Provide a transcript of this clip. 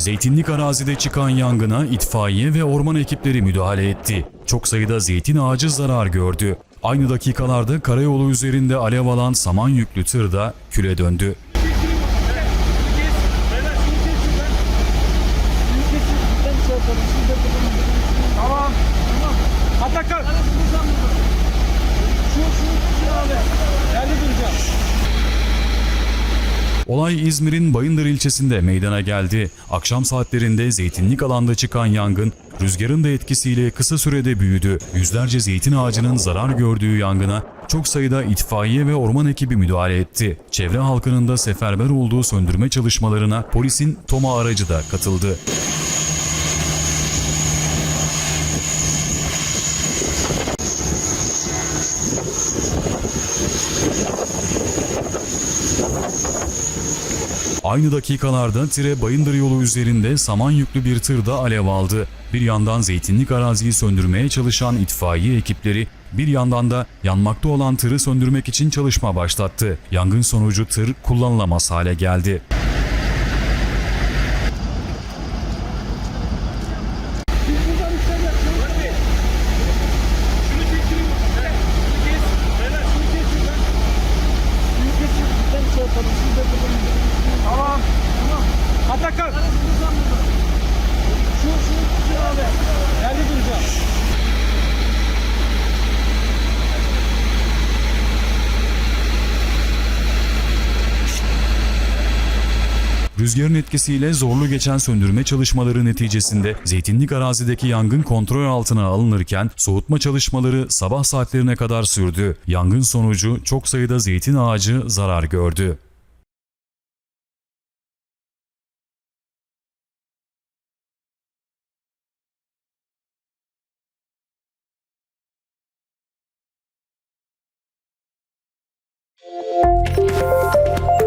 Zeytinlik arazide çıkan yangına itfaiye ve orman ekipleri müdahale etti. Çok sayıda zeytin ağacı zarar gördü. Aynı dakikalarda karayolu üzerinde alev alan saman yüklü tır da küle döndü. Tamam. Atakan. Şu şu şu abi. Geldi duracağım. Olay İzmir'in Bayındır ilçesinde meydana geldi. Akşam saatlerinde zeytinlik alanda çıkan yangın rüzgarın da etkisiyle kısa sürede büyüdü. Yüzlerce zeytin ağacının zarar gördüğü yangına çok sayıda itfaiye ve orman ekibi müdahale etti. Çevre halkının da seferber olduğu söndürme çalışmalarına polisin TOMA aracı da katıldı. Aynı dakikalarda Tire Bayındır yolu üzerinde saman yüklü bir tırda alev aldı. Bir yandan zeytinlik araziyi söndürmeye çalışan itfaiye ekipleri bir yandan da yanmakta olan tırı söndürmek için çalışma başlattı. Yangın sonucu tır kullanılamaz hale geldi. Biz buradan Tamam. Tamam. Atakan. Şu şu şu abi. Geldi duracağım. Rüzgarın etkisiyle zorlu geçen söndürme çalışmaları neticesinde zeytinlik arazideki yangın kontrol altına alınırken soğutma çalışmaları sabah saatlerine kadar sürdü. Yangın sonucu çok sayıda zeytin ağacı zarar gördü. Música